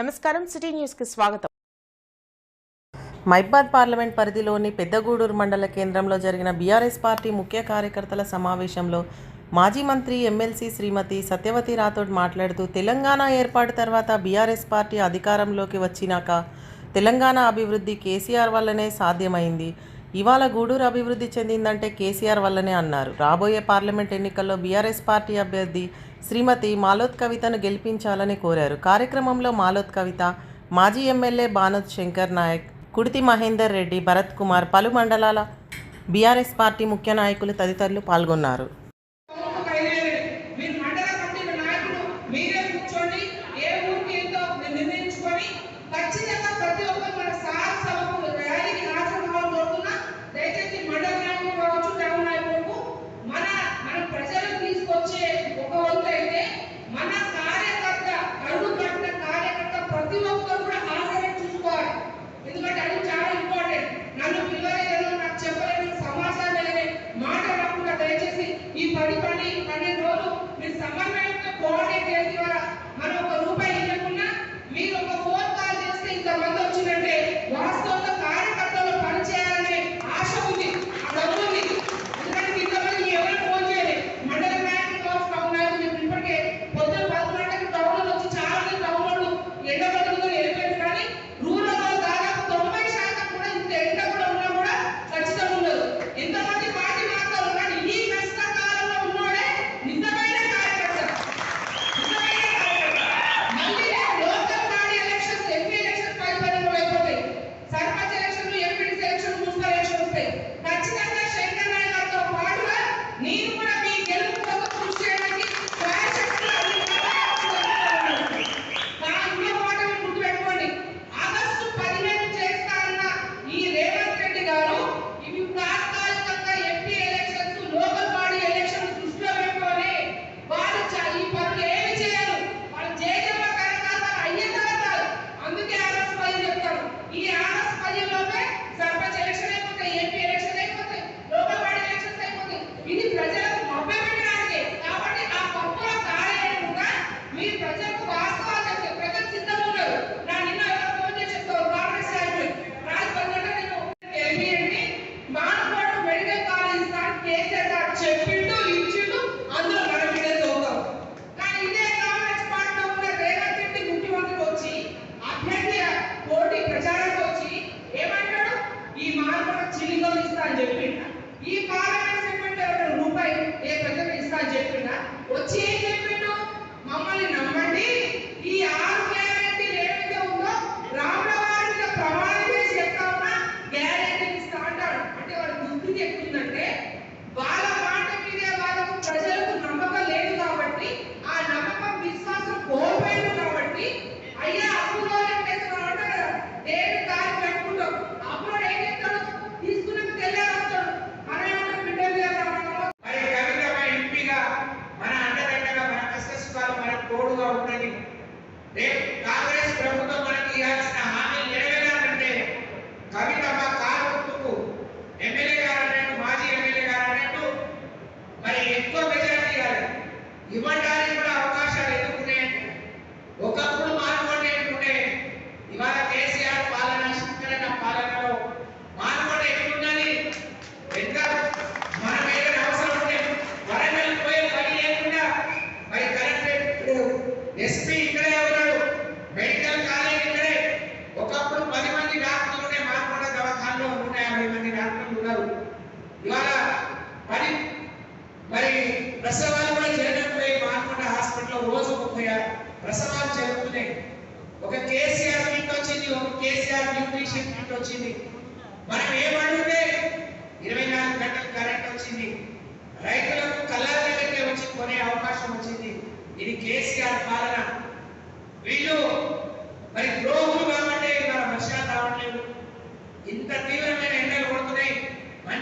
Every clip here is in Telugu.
నమస్కారం సిటీ న్యూస్కి స్వాగతం. మైబాద్ పార్లమెంట్ పరిధిలోని పెద్దగూడూరు మండల కేంద్రంలో జరిగిన బీఆర్ఎస్ పార్టీ ముఖ్య కార్యకర్తల సమావేశంలో మాజీ మంత్రి ఎమ్మెల్సీ శ్రీమతి సత్యవతి రాథోడ్ మాట్లాడుతూ తెలంగాణ ఏర్పాటు తర్వాత బీఆర్ఎస్ పార్టీ అధికారంలోకి వచ్చినాక తెలంగాణ అభివృద్ధి కేసీఆర్ వల్లనే సాధ్యమైంది. ఇవాళ గూడూరు అభివృద్ధి చెందిందంటే కేసీఆర్ వల్లనే అన్నారు. రాబోయే పార్లమెంట్ ఎన్నికల్లో బీఆర్ఎస్ పార్టీ అభ్యర్థి శ్రీమతి మాలోత్ కవితను గెలిపించాలని కోరారు. కార్యక్రమంలో మాలోత్ కవిత మాజీ ఎమ్మెల్యే బానోద్ శంకర్ నాయక్ కుడితి మహేందర్ రెడ్డి భరత్ కుమార్ పలు మండలాల బీఆర్ఎస్ పార్టీ ముఖ్య నాయకులు తదితరులు పాల్గొన్నారు.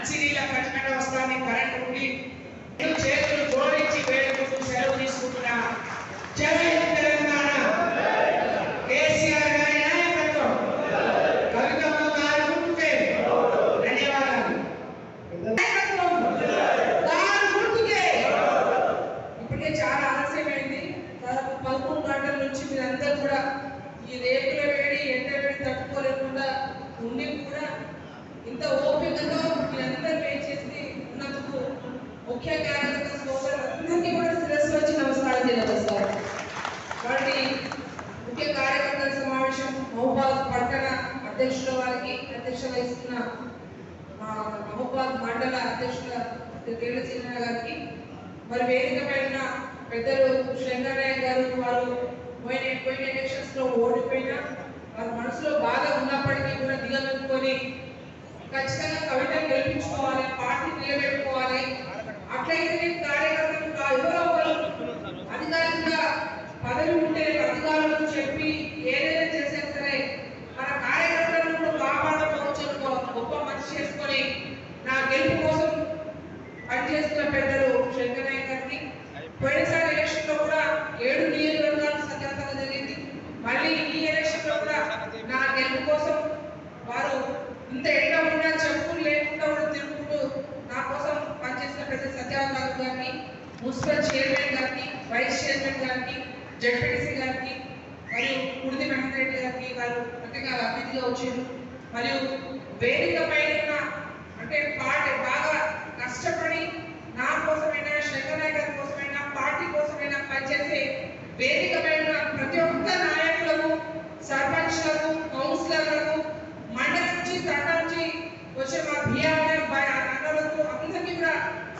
మంచి నీళ్ళ కఠినంగా వస్తాన్ని కరెంట్ ఉండి చేతులు జోడించి వేడుకుంటూ సెలవు తీసుకుంటున్నా. చెవి సమావేశం మహబాద్ పట్టణ అధ్యక్షుల వారికి అధ్యక్ష వహిస్తున్న మహబాద్ మండల అధ్యక్షుల కేళ్ళ చిన్న గారికి మరి వేదిక పైన పెద్దలు శంకరయ్య గారు వారు పోయిన పోయిన ఎలక్షన్స్లో ఓడిపోయిన వారి మనసులో బాధ ఉన్నప్పటికీ కూడా దిగబెట్టుకొని ఖచ్చితంగా కవితను గెలిపించుకోవాలి పార్టీ నిలబెట్టుకోవాలి. అట్లయితే కార్యకర్తలు ఎవరో అధికారికంగా పదవి ఉంటే అధికారులు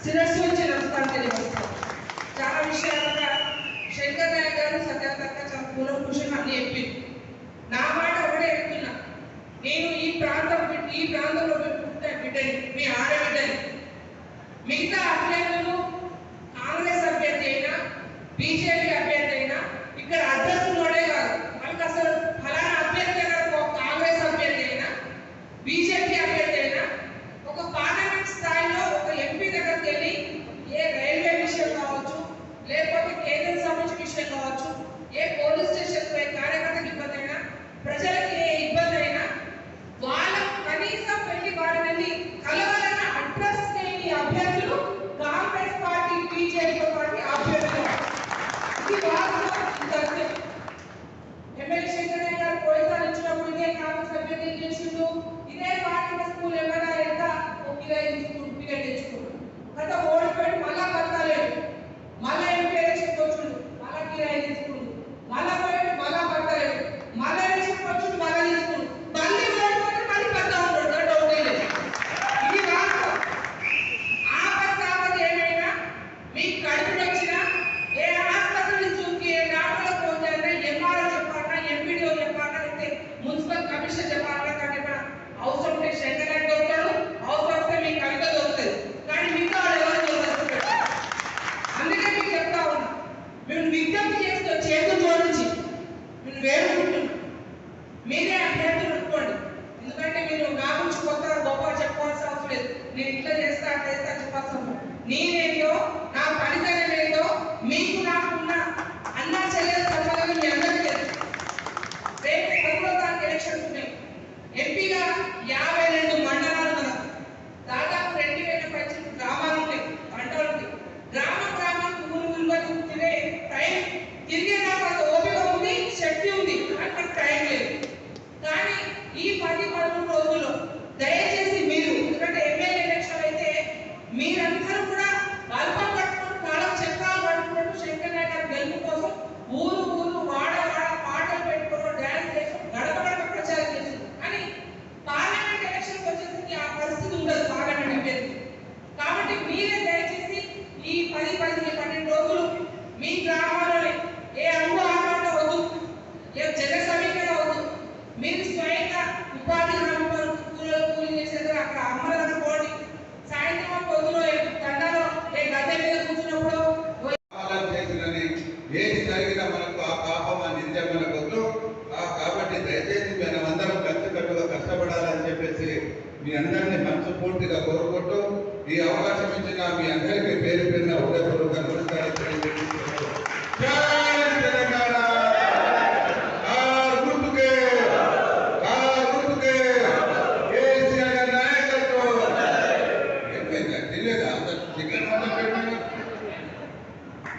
Se na sua geração station కావచ్చు ఏ పోలీస్ స్టేషన్ ఏ కార్యకర్తకి ఇబ్బంది అయినా ప్రజలకి ఏ ఇబ్బంది అయినా వాళ్ళ కనీసం వెళ్ళి వారి వెళ్ళి కలవాలన్న అడ్రస్ లేని అభ్యర్థులు కాంగ్రెస్ పార్టీ బీజేపీ పార్టీ అభ్యర్థులు. ఇది వాస్తవం ఎమ్మెల్యే శంకరయ్య గారు పోయిసారి ఇచ్చినప్పుడు ఇదే కాంగ్రెస్ అభ్యర్థి గెలిచిండు. ఇదే పార్టీ స్కూల్ ఎవరా ఎంత ఇలా స్కూల్ పిల్లలు తెచ్చుకుంటారు గత ఓడిపోయి మళ్ళా బతకాలేదు మళ్ళా ఎంపీ ఎలక్షన్కి के आए स्कूल माला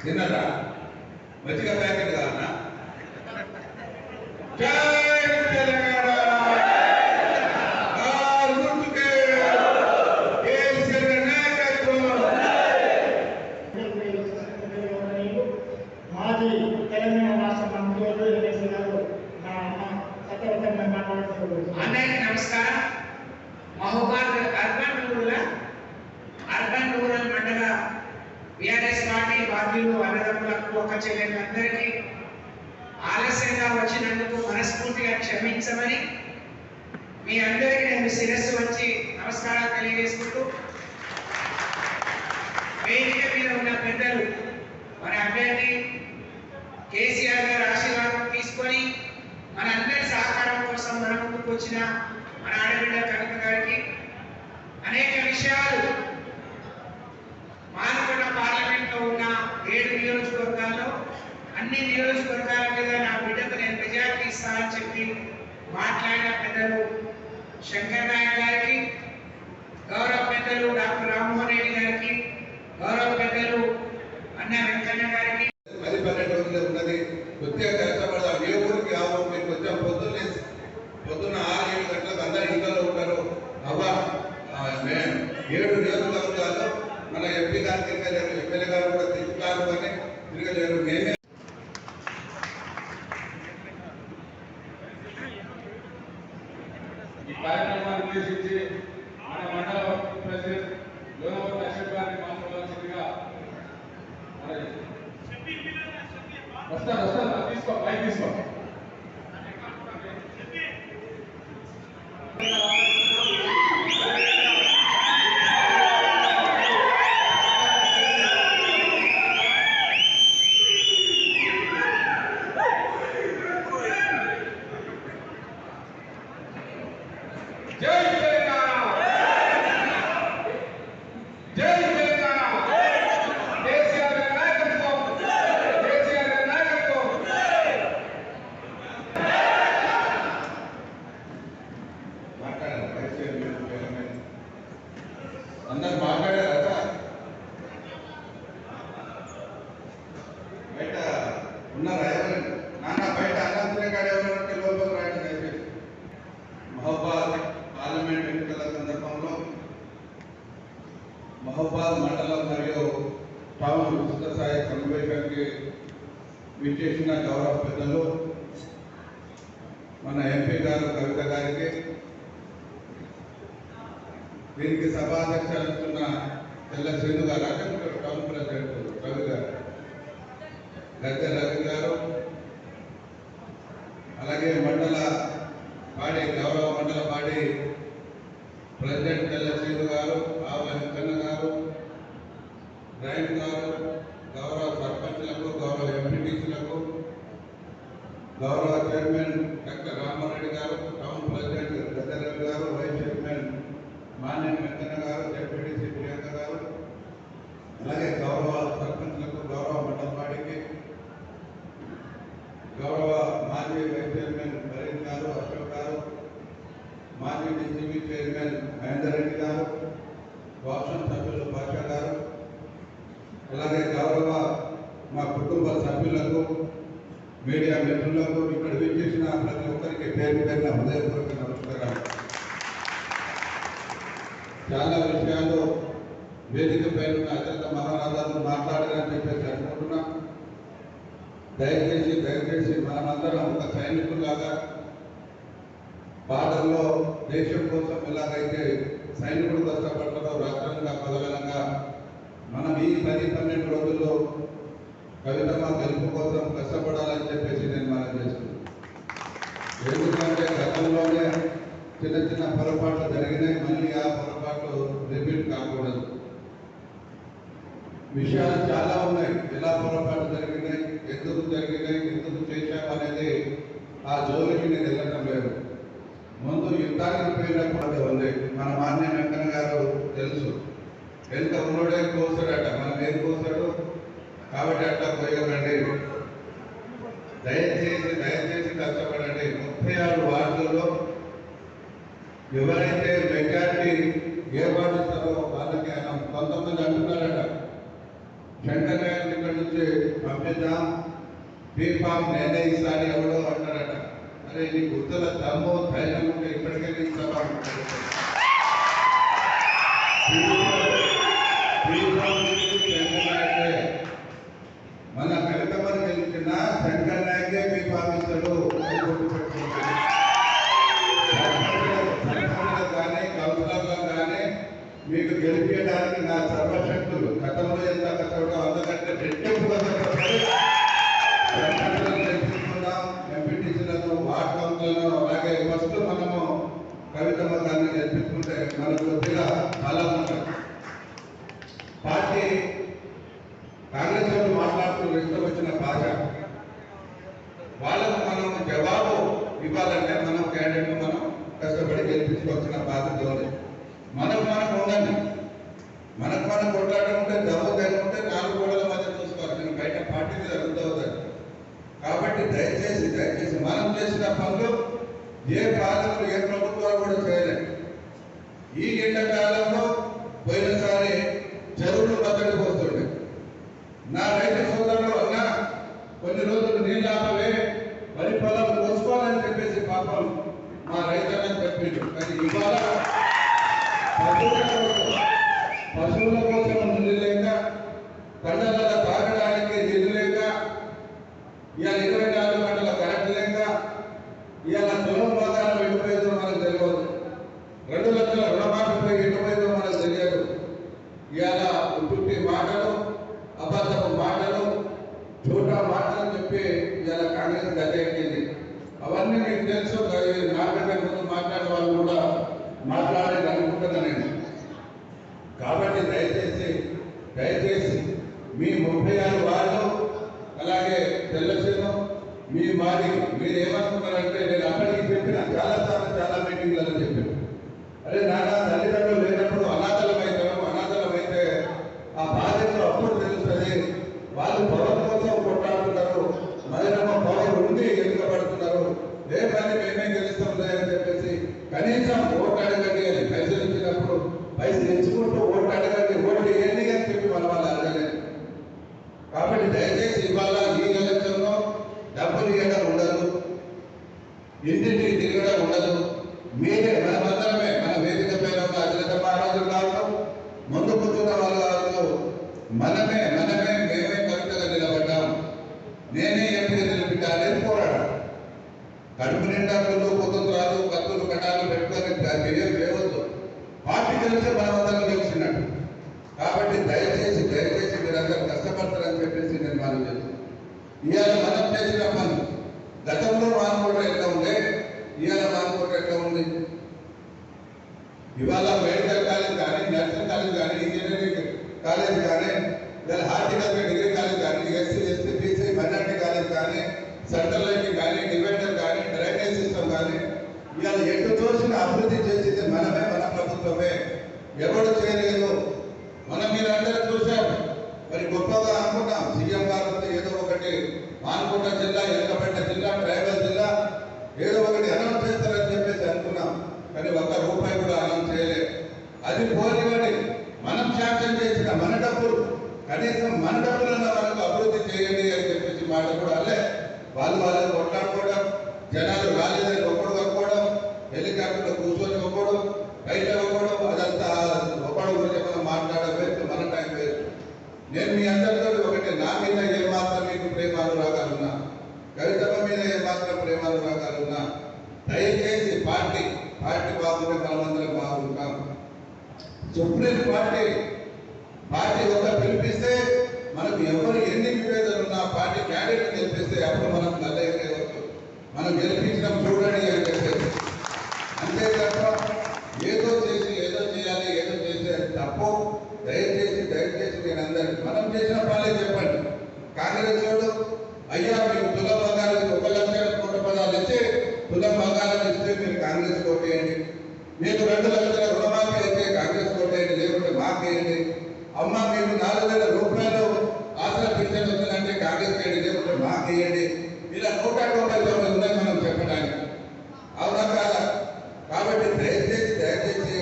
తినరా? మజ్జిగ ప్యాక్ అందరికీ ఆలస్యంగా వచ్చినందుకు మనస్ఫూర్తిగా క్షమించమని మీ అందరికి నేను శిరస్సు వచ్చి నమస్కారం తెలియజేసుకుంటూ వేదిక మీద ఉన్న పెద్దలు మన అభ్యర్థి కేసీఆర్ గారు ఆశీర్వాదం తీసుకొని మనందరి సహకారం కోసం మన ముందుకు వచ్చిన మన ఆడబిడ్డ కవిత గారికి అనేక విషయాలు మానుకున్న పార్లమెంట్లో ఉన్న ఏడు నియోజకవర్గాల్లో అన్ని నియోజకవర్గాల మీద నా బిడ్డకు నేను మెజార్టీ ఇస్తానని చెప్పి మాట్లాడిన పెద్దలు శంకర్ నాయక్ గారికి గౌరవ పెద్దలు Yeah. బయట ఉన్నారా ఎవరు నాన్న బయట అన్నంతనే కాడ ఎవరంటే లోపల రాయడం అయిపోయింది. మహబాద్ పార్లమెంట్ ఎన్నికల సందర్భంలో మహబాద్ మండలం మరియు టౌన్ ఉచిత స్థాయి సమావేశానికి విచ్చేసిన గౌరవ పెద్దలు మన ఎంపీ గారు కవిత గారికి దీనికి సభాధ్యక్షులు తెల్ల శ్రీను గారు అక్కడ టౌన్ ప్రెసిడెంట్ రవి గారు గద్దె రవి గారు అలాగే మండల పాడి గౌరవ మండల పాడి ప్రెసిడెంట్ తెల్ల గారు ఆవు వెంకన్న గారు నాయుడు గారు గౌరవ సర్పంచ్లకు గౌరవ ఎంపీటీసీలకు గౌరవ చైర్మన్ డాక్టర్ రామారెడ్డి గారు టౌన్ ప్రెసిడెంట్ గద్దెరవి గారు వైస్ చైర్మన్ మాన్యం వెంకన్న గారు డిప్యూటీసీ ప్రియాంక గారు అలాగే గౌరవ సర్పంచ్లకు గౌరవ మండల పార్టీకి గౌరవ మాజీ వైస్ చైర్మన్ ఫరీద్ గారు అశోక్ గారు మాజీ డిసిబి చైర్మన్ మహేందర్ రెడ్డి గారు వాసం సభ్యులు పాషా గారు అలాగే గౌరవ మా కుటుంబ సభ్యులకు మీడియా మిత్రులకు ఇక్కడ విచ్చేసిన ప్రతి ఒక్కరికి పేరు పేరున హృదయపూర్వక నమస్కారాలు. చాలా విషయాలు వేదిక పైన అత్యంత మహారాజాలు మాట్లాడారని చెప్పేసి అనుకుంటున్నాం. దయచేసి దయచేసి మనమందరం ఒక సైనికులాగా బార్డర్లో దేశం కోసం ఎలాగైతే సైనికులు కష్టపడతారో రాష్ట్రంగా పదవలంగా మనం ఈ పది పన్నెండు రోజుల్లో కవితమ్మ గెలుపు కోసం కష్టపడాలని చెప్పేసి నేను మనం చేస్తున్నాను. ఎందుకంటే గతంలోనే చిన్న చిన్న పొరపాట్లు జరిగినాయి మళ్ళీ ఆ పొరపాట్లు రిపీట్ కాకూడదు. విషయాలు చాలా ఉన్నాయి. ఎలా పొరపాటు జరిగినాయి ఎందుకు జరిగినాయి ఎందుకు చేశామనేది ఆ జోలికి నేను వెళ్ళటం లేదు. ముందు యుద్ధానికి పోయినప్పుడు ఉంది. మన మాన్య వెంకన్న గారు తెలుసు. ఎంత ఉన్నోడే కోసాడట మనం ఏం కోసాడు కాబట్టి అట్లా పోయకండి. దయచేసి దయచేసి కష్టపడండి. ముప్పై ఆరు వార్డుల్లో ఎవరైతే మెజారిటీ ఏర్పాటిస్తారో వాళ్ళకి ఆయన కొంతమంది అంటున్నారట. శంకర్ గారిని ఇక్కడ నుంచి పంపిద్దాం. బీఫామ్ నేనే ఎవడో అంటారట. అరే నీ గుర్తుల తమ్ము ధైర్యం ఉంటే ఇప్పటికే నీకు సభ మన కవితమ్మని గెలిచిన శంకర్ నాయకే బీఫామ్ ఇస్తాడు అది గుర్తుపెట్టుకోండి. సర్పంచులకు కానీ కౌన్సిలర్లకు కానీ మీకు గెలిపించడానికి నా సర్వశక్తులు గతంలో ఎంత కష్టపడో అంతకంటే రెట్టింపుగా కష్టపడి సర్పంచులను గెలిపించుకుందాం ఎంపీటీసీలను వార్డ్ కౌన్సిలను ఇవ్వాలంటే మనం మనం కష్టపడి గెలిపించుకోవాల్సిన బాధ్యత ఉంది మనకు మనకు ఉండండి. మనకు మనం కొట్లాడడం ఉంటే దమ్ము ఉంటే నాలుగు గోడల మధ్య చూసుకోవాలి. నేను బయట పార్టీ జరుగుతుంది కాబట్టి దయచేసి దయచేసి మనం చేసిన పనులు ఏ పాలకులు ఏ ప్రభుత్వాలు కూడా చేయలేదు ఈ ఎండాకాలంలో పోయినసారి చెరువులు బద్దడి పోతుండే నా రైతు సోదరులు అన్న కొన్ని రోజులు నీళ్ళు ఆపవే వరి పొలం కోసుకోవాలని చెప్పేసి పాపం మా రైతన్న చెప్పిండు. కానీ ఇవాళ పశువుల కోసం పశువుల కోసం నీళ్ళు లేక పంటలలో తాగడానికి నీళ్ళు లేక ఇవాళ ఇరవై నాలుగు గంటల కరెంట్ లేక ఇవాళ పొలం బాధాలు వెళ్ళిపోయేదో మనకు తెలియదు రెండు లక్షల రుణమాఫీపై ఎటుపోయిందో మనకు తెలియదు ఇవాళ పుట్టి మాటలు అబద్ధపు మాటలు చూట మాటలు చెప్పి ఇవాళ కాంగ్రెస్ గద్దెక్కింది అవన్నీ మీకు తెలుసు నాకంటే ముందు మాట్లాడే వాళ్ళు కూడా మాట్లాడేది అనుకుంటున్నా నేను కాబట్టి దయచేసి దయచేసి మీ ముప్పై ఆరు వాళ్ళు అలాగే తెల్లసేను మీ మాది మీరు ఏమనుకున్నారంటే నేను అక్కడికి చెప్పిన చాలా సార్లు చాలా మీటింగ్లలో చెప్పాను. అరే నాన్న తల్లిదండ్రులు లేనప్పుడు అనాథలం అవుతారు అనాథలం అయితే ఆ బాధ్యత అప్పుడు తెలుస్తుంది. వాళ్ళు పొలం కోసం కొట్లాడుతున్నారు మరేమో పొలం ఉండి ఎదుగబడుతున్నారు ఏ పని మేమే గెలుస్తాం లేదని చెప్పేసి కనీసం ఓటు అడగండి అని పైసలు ఇచ్చినప్పుడు పైసలు ఇచ్చుకుంటూ ఓటు అడగండి. ఓటు ఏంటి అని చెప్పి మన వాళ్ళు అడగలేదు కాబట్టి దయచేసి ఇవాళ ఈ ఎలక్షన్లో డబ్బులు ఇవ్వడం ఉండదు. ఇంటింటికి తిరగడం ఉండదు? మీరే మనమందరమే మన వేదిక పైన ఉన్న అధినేత మహారాజులు కావచ్చు ముందు కూర్చున్న వాళ్ళు మనమే మనమే మేమే కవితగా నిలబడ్డాం. నేనే ఎంపీ నిలబెట్టాలని పోరాడాం కడుపు నిండా కుళ్ళు కుతంత్రాలు కత్తులు కటాలు పెట్టుకొని బిహేవ్ లేవద్దు. పార్టీ మన మనమందరం గెలిచినట్టు. కాబట్టి దయచేసి దయచేసి మీరందరూ కష్టపడతారని చెప్పేసి నేను మనం చెప్తున్నాను ఇవాళ మనం చేసిన పనులు గతంలో మానుకోవడం ఎట్లా ఉండే? ఇవాళ మానుకోవడం ఎట్లా ఉంది? ఇవాళ మెడికల్ కాలేజ్ కానీ నర్సింగ్ కాలేజ్ కానీ ఇంజనీరింగ్ కాలేజ్ కానీ లేదా హార్టికల్చర్ డిగ్రీ కాలేజ్ కానీ SC ST BC minority college కానీ సెంట్రల్ లైన్ కానీ డివైడర్ కానీ డ్రైనేజ్ సిస్టమ్ కానీ ఇవాళ ఎటు చూసిన అభివృద్ధి చేసేది మనమే మన ప్రభుత్వమే. ఎవరు చేయలేదు? మనం మీరు అందరూ చూసాం మరి గొప్పగా అనుకున్నాం. సీఎం గారు ఏదో ఒకటి మానుకుంట జిల్లా ఎల్లపేట జిల్లా ట్రైబల్ జిల్లా ఏదో ఒకటి అనౌన్స్ చేస్తారని చెప్పేసి అనుకున్నాం. కానీ ఒక్క రూపాయి కూడా అనౌన్స్ చేయలేదు. అది పోనివ్వండి మనం శాంక్షన్ చేసిన మన డబ్బులు కనీసం మన డబ్బులన్న వాళ్ళకు అభివృద్ధి చేయండి అని చెప్పేసి మాట కూడా అల్లే. వాళ్ళు వాళ్ళని కొట్లాడుకోవడం జనాలు రాలేదని ఒక్కడు ఒక్కోవడం హెలికాప్టర్లో కూర్చొని ఒక్కోవడం బయట ఒక్కోవడం అదంతా ఒకడు గురించి మనం మాట్లాడడం మన టైం వేస్ట్ నేను మీ అందరితో ఒకటి నా మీద ఏమాత్రం మీకు ప్రేమ మీద ఏమాత్రం ప్రేమానురాగాలున్నా దయచేసి పార్టీ పార్టీ బాధ్యత మనమందరం బాగుంటాం. సుప్రీం పార్టీ పార్టీ ఒక పిలిపిస్తే మనకు ఎవరు ఎన్ని విభేదాలు ఉన్నా పార్టీ క్యాండిడేట్ గెలిపిస్తే అప్పుడు మనం నల్ల ఎగరేయవచ్చు మనం గెలిపించడం చూడండి అని చెప్పేసి. అంతే తప్ప ఏదో చేసి ఏదో చేయాలి ఏదో చేసే తప్పు. దయచేసి దయచేసి నేను అందరికి మనం చేసిన పనులే చెప్పండి. కాంగ్రెస్ వాళ్ళు అయ్యా మీకు తుల బంగారం ఒక లక్ష కోట్ల పదాలు ఇచ్చి తుల బంగారం ఇస్తే మీరు కాంగ్రెస్ కోటేయండి మీకు రెండు లక్షల రుణమాఫీ అయితే కాంగ్రెస్ కోటేయండి లేకుంటే మాకేయండి అమ్మ మీకు నాలుగు వేల రూపాయలు ఆసరా పింఛన్ వచ్చిందంటే కాంగ్రెస్ చేయండి లేకుంటే మాకేయండి ఇలా నూట తొంభై తొమ్మిది ఉన్నాయి మనం చెప్పడానికి అవునా కాదా కాబట్టి దయచేసి దయచేసి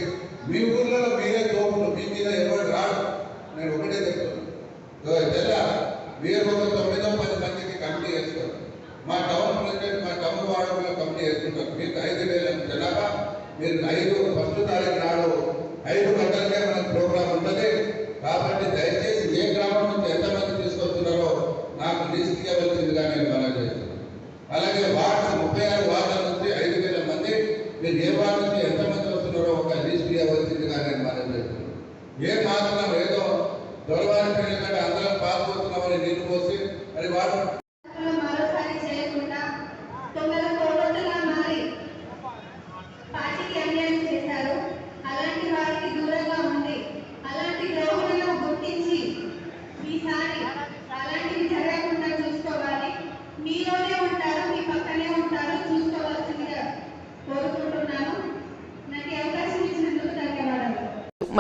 మీ ఊర్లో మీరే తోపులు మీ మీద ఎవరు రాడు నేను ఒకటే చెప్తున్నాను జిల్లా మీరు ఒక తొమ్మిదో పది మందికి కమిటీ వేస్తారు మా టౌన్ ప్రెసిడెంట్ మా టౌన్ వార్డులో కమిటీ వేసుకుంటారు మీకు ఐదు వేల జనాభా మీరు ఐదు ఫస్ట్ తారీఖు నాడు ఐదు గంటలకే మనకు ప్రోగ్రామ్ ఉంటుంది కాబట్టి దయచేసి ఏ గ్రామం నుంచి ఎంతమంది తీసుకొస్తున్నారో నాకు లిస్ట్ ఇవ్వవలసిందిగా నేను మనం చేస్తున్నాను అలాగే వార్డు ముప్పై ఆరు వార్డుల నుంచి ఐదు వేల మంది మీరు ఏ వార్డు నుంచి ఎంతమంది వస్తున్నారో ఒక లిస్ట్ ఇవ్వవలసిందిగా నేను మనం చేస్తున్నాను ఏ మాత్రం ఏదో దొరవారి పెళ్ళికంటే అందరం పాల్గొతున్నామని నీళ్ళు పోసి మరి వాడు